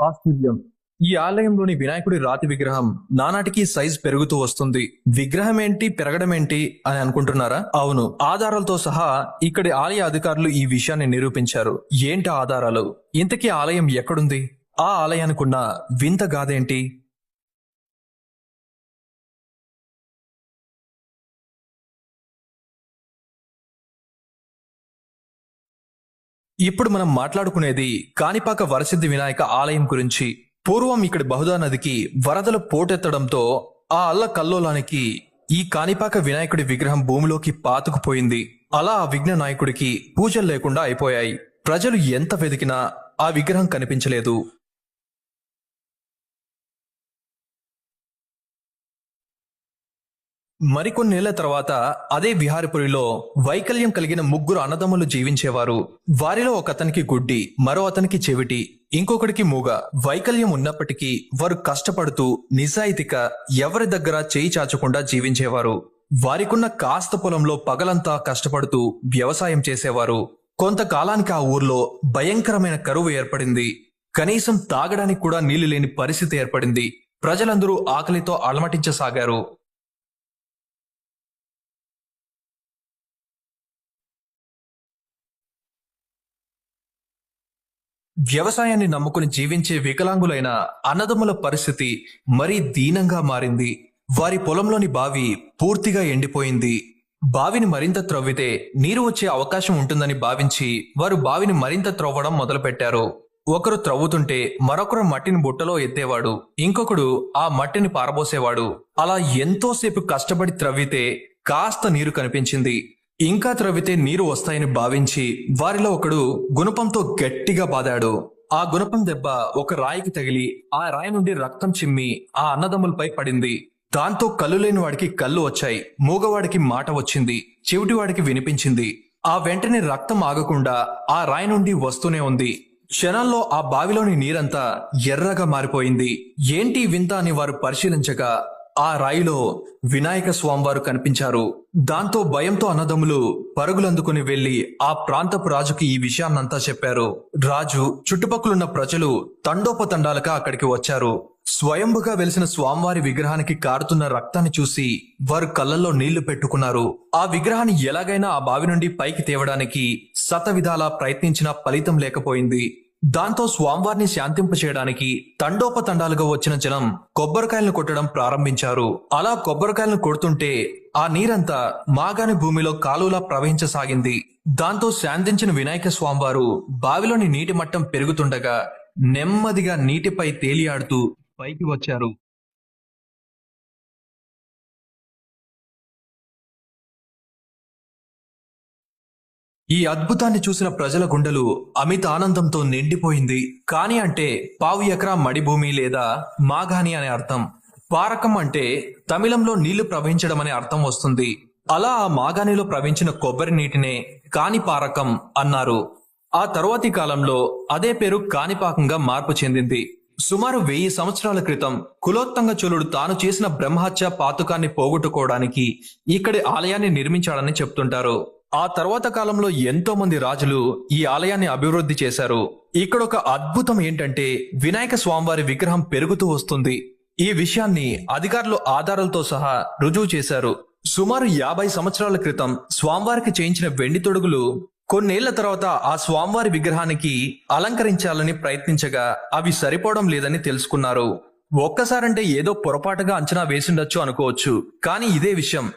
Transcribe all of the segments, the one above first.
ఆశ్చర్యం. ఈ ఆలయంలోని వినాయకుడి రాతి విగ్రహం నానాటికి సైజ్ పెరుగుతూ వస్తుంది. విగ్రహం ఏంటి పెరగడం ఏంటి అని అనుకుంటున్నారా? అవును. ఆధారాలతో సహా ఇక్కడి ఆలయ అధికారులు ఈ విషయాన్ని నిరూపించారు. ఏంటి ఆధారాలు? ఇంతకీ ఆలయం ఎక్కడుంది? ఆ ఆలయానికున్న వింత గాథేంటి ఇప్పుడు మనం మాట్లాడుకునేది కాణిపాక వరసిద్ధి వినాయక ఆలయం గురించి. పూర్వం ఇక్కడ బహుదా నదికి వరదలు పోటెత్తడంతో ఆ అల్ల కల్లోలానికి ఈ కాణిపాక వినాయకుడి విగ్రహం భూమిలోకి పాతుకుపోయింది. అలా ఆ విఘ్న నాయకుడికి పూజలు లేకుండా అయిపోయాయి. ప్రజలు ఎంత వెతికినా ఆ విగ్రహం కనిపించలేదు. మరికొన్నేళ్ళ తర్వాత అదే విహారపురిలో వైకల్యం కలిగిన ముగ్గురు అన్నదమ్ములు జీవించేవారు. వారిలో ఒక అతనికి గుడ్డి మరో అతనికి చెవిటి ఇంకొకడికి మూగ. వైకల్యం ఉన్నప్పటికీ వారు కష్టపడుతూ నిజాయితీగా ఎవరి దగ్గర చేయి చాచకుండా జీవించేవారు. వారికున్న కాస్త పొలంలో పగలంతా కష్టపడుతూ వ్యవసాయం చేసేవారు. కొంతకాలానికి ఆ ఊర్లో భయంకరమైన కరువు ఏర్పడింది. కనీసం తాగడానికి కూడా నీళ్ళు లేని పరిస్థితి ఏర్పడింది. ప్రజలందరూ ఆకలితో అలమటించసాగారు. వ్యవసాయాన్ని నమ్ముకుని జీవించే వికలాంగులైన అన్నదమ్ముల పరిస్థితి మరీ దీనంగా మారింది. వారి పొలంలోని బావి పూర్తిగా ఎండిపోయింది. బావిని మరింత త్రవ్వితే నీరు వచ్చే అవకాశం ఉంటుందని భావించి వారు బావిని మరింత త్రవ్వడం మొదలుపెట్టారు. ఒకరు త్రవ్వుతుంటే మరొకరు మట్టిని బుట్టలో ఎత్తేవాడు. ఇంకొకడు ఆ మట్టిని పారబోసేవాడు. అలా ఎంతోసేపు కష్టపడి త్రవ్వితే కాస్త నీరు కనిపించింది. ఇంకా త్రవ్వితే నీరు వస్తాయని భావించి వారిలో ఒకడు గుణపంతో గట్టిగా బాదాడు. ఆ గుణపం దెబ్బ ఒక రాయికి తగిలి ఆ రాయి నుండి రక్తం చిమ్మి ఆ అన్నదమ్ములపై పడింది. దాంతో కళ్ళు లేని వాడికి కళ్ళు వచ్చాయి. మూగవాడికి మాట వచ్చింది. చెవిటివాడికి వినిపించింది. ఆ వెంటనే రక్తం ఆగకుండా ఆ రాయి నుండి వస్తూనే ఉంది. క్షణంలో ఆ బావిలోని నీరంతా ఎర్రగా మారిపోయింది. ఏంటి వింత అని వారు పరిశీలించగా ఆ రాయిలో వినాయక స్వామివారు కనిపించారు. దాంతో భయంతో అన్నదమ్ములు పరుగులందుకుని వెళ్ళి ఆ ప్రాంతపు రాజుకి ఈ విషయాన్నంతా చెప్పారు. రాజు చుట్టుపక్కలున్న ప్రజలు తండోపతండాలుగా అక్కడికి వచ్చారు. స్వయంభుగా వెలిసిన స్వామివారి విగ్రహానికి కారుతున్న రక్తాన్ని చూసి వారు కళ్ళల్లో నీళ్ళు పెట్టుకున్నారు. ఆ విగ్రహాన్ని ఎలాగైనా ఆ బావి నుండి పైకి తేవడానికి శతవిధాలా ప్రయత్నించినా ఫలితం లేకపోయింది. దాంతో స్వామివారిని శాంతింపచేయడానికి తండోపతండాలుగా వచ్చిన జనం కొబ్బరికాయలను కొట్టడం ప్రారంభించారు. అలా కొబ్బరికాయలను కొడుతుంటే ఆ నీరంతా మాగాని భూమిలో కాలువలా ప్రవహించసాగింది. దాంతో శాంతించిన వినాయక స్వామివారు బావిలోని నీటి మట్టం పెరుగుతుండగా నెమ్మదిగా నీటిపై తేలియాడుతూ పైకి వచ్చారు. ఈ అద్భుతాన్ని చూసిన ప్రజల గుండెలు అమిత ఆనందంతో నిండిపోయింది. కాని అంటే పావు ఎకరా మడి భూమి లేదా మాగాని అనే అర్థం. పారకం అంటే తమిళంలో నీళ్ళు ప్రవహించడం అనే అర్థం వస్తుంది. అలా ఆ మాగానిలో ప్రవహించిన కొబ్బరి నీటినే కాణిపారకం అన్నారు. ఆ తరువాతి కాలంలో అదే పేరు కాణిపాకంగా మార్పు చెందింది. సుమారు వెయ్యి సంవత్సరాల క్రితం కులోత్తంగ చోళుడు తాను చేసిన బ్రహ్మహత్య పాతుకాన్ని పోగొట్టుకోవడానికి ఇక్కడి ఆలయాన్ని నిర్మించాడని చెప్తుంటారు. ఆ తర్వాత కాలంలో ఎంతో మంది రాజులు ఈ ఆలయాన్ని అభివృద్ధి చేశారు. ఇక్కడ ఒక అద్భుతం ఏంటంటే వినాయక స్వామివారి విగ్రహం పెరుగుతూ వస్తుంది. ఈ విషయాన్ని అధికారులు ఆధారాలతో సహా రుజువు చేశారు. సుమారు యాభై సంవత్సరాల క్రితం స్వామివారికి చేయించిన వెండి తొడుగులు కొన్నేళ్ళ తర్వాత ఆ స్వామివారి విగ్రహానికి అలంకరించాలని ప్రయత్నించగా అవి సరిపోవడం లేదని తెలుసుకున్నారు. ఒక్కసారంటే ఏదో పొరపాటుగా అంచనా వేసిండొచ్చు అనుకోవచ్చు. కానీ ఇదే విషయం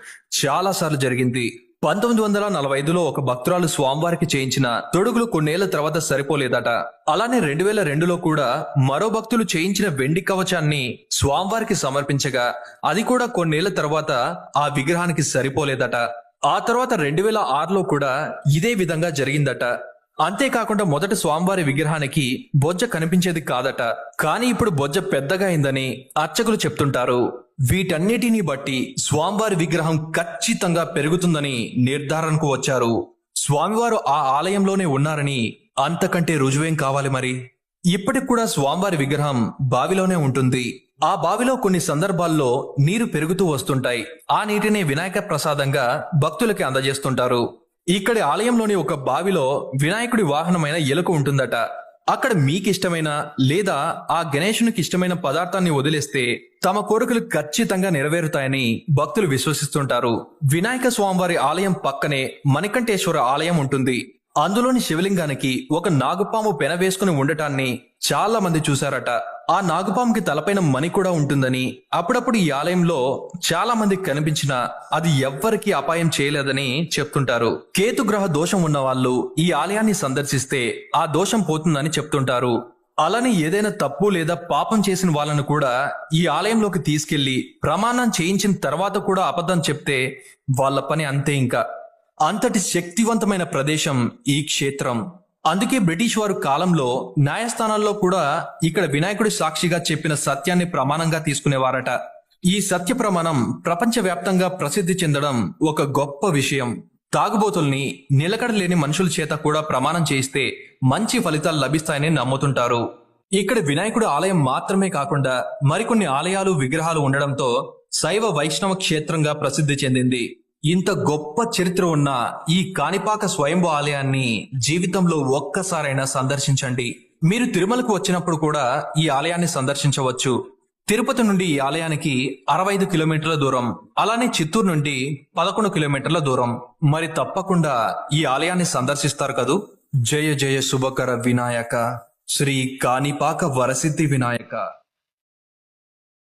చాలా సార్లు జరిగింది. పంతొమ్మిది వందల నలభై ఐదులో ఒక భక్తురాలు స్వామివారికి చేయించిన తొడుగులు కొన్నేళ్ళ తర్వాత సరిపోలేదట. అలానే రెండు వేల రెండులో కూడా మరో భక్తులు చేయించిన వెండి కవచాన్ని స్వామివారికి సమర్పించగా అది కూడా కొన్నేళ్ళ తర్వాత ఆ విగ్రహానికి సరిపోలేదట. ఆ తర్వాత రెండు వేల ఆరులో కూడా ఇదే విధంగా జరిగిందట. అంతేకాకుండా మొదట స్వామివారి విగ్రహానికి బొజ్జ కనిపించేది కాదట. కానీ ఇప్పుడు బొజ్జ పెద్దగా అయిందని అర్చకులు చెప్తుంటారు. వీటన్నిటిని బట్టి స్వామివారి విగ్రహం ఖచ్చితంగా పెరుగుతుందని నిర్ధారణకు వచ్చారు. స్వామివారు ఆ ఆలయంలోనే ఉన్నారని అంతకంటే రుజువేం కావాలి మరి? ఇప్పటికి కూడా స్వామివారి విగ్రహం బావిలోనే ఉంటుంది. ఆ బావిలో కొన్ని సందర్భాల్లో నీరు పెరుగుతూ వస్తుంటాయి. ఆ నీటిని వినాయక ప్రసాదంగా భక్తులకి అందజేస్తుంటారు. ఇక్కడి ఆలయంలోని ఒక బావిలో వినాయకుడి వాహనమైన ఎలుక ఉంటుందట. అక్కడ మీకు ఇష్టమైన లేదా ఆ గణేశునికి ఇష్టమైన పదార్థాన్ని వదిలేస్తే తమ కోరికలు ఖచ్చితంగా నెరవేరుతాయని భక్తులు విశ్వసిస్తుంటారు. వినాయక స్వామివారి ఆలయం పక్కనే మణికంఠేశ్వర ఆలయం ఉంటుంది. అందులోని శివలింగానికి ఒక నాగుపాము పెన వేసుకుని ఉండటాన్ని చాలా మంది చూశారట. ఆ నాగుపాముకి తలపైన మణి కూడా ఉంటుందని అప్పుడప్పుడు ఈ ఆలయంలో చాలా మందికి కనిపించినా అది ఎవ్వరికి అపాయం చేయలేదని చెప్తుంటారు. కేతుగ్రహ దోషం ఉన్న వాళ్ళు ఈ ఆలయాన్ని సందర్శిస్తే ఆ దోషం పోతుందని చెప్తుంటారు. అలానే ఏదైనా తప్పు లేదా పాపం చేసిన వాళ్ళను కూడా ఈ ఆలయంలోకి తీసుకెళ్ళి ప్రమాణం చేయించిన తర్వాత కూడా అబద్ధం చెప్తే వాళ్ళ పని అంతే ఇంకా. అంతటి శక్తివంతమైన ప్రదేశం ఈ క్షేత్రం. అందుకే బ్రిటిష్ వారు కాలంలో న్యాయస్థానాల్లో కూడా ఇక్కడ వినాయకుడి సాక్షిగా చెప్పిన సత్యాన్ని ప్రమాణంగా తీసుకునేవారట. ఈ సత్య ప్రమాణం ప్రపంచవ్యాప్తంగా ప్రసిద్ధి చెందడం ఒక గొప్ప విషయం. తాగుబోతుల్ని నిలకడలేని మనుషుల చేత కూడా ప్రమాణం చేయిస్తే మంచి ఫలితాలు లభిస్తాయని నమ్ముతుంటారు. ఇక్కడ వినాయకుడి ఆలయం మాత్రమే కాకుండా మరికొన్ని ఆలయాలు విగ్రహాలు ఉండడంతో శైవ వైష్ణవ క్షేత్రంగా ప్రసిద్ధి చెందింది. ఇంత గొప్ప చరిత్ర ఉన్న ఈ కాణిపాక స్వయంభు ఆలయాన్ని జీవితంలో ఒక్కసారైనా సందర్శించండి. మీరు తిరుమలకు వచ్చినప్పుడు కూడా ఈ ఆలయాన్ని సందర్శించవచ్చు. తిరుపతి నుండి ఈ ఆలయానికి అరవై ఐదు కిలోమీటర్ల దూరం అలానే చిత్తూరు నుండి పదకొండు కిలోమీటర్ల దూరం. మరి తప్పకుండా ఈ ఆలయాన్ని సందర్శిస్తారు కదూ? జయ జయ శుభకర వినాయక శ్రీ కాణిపాక వరసిద్ధి వినాయక.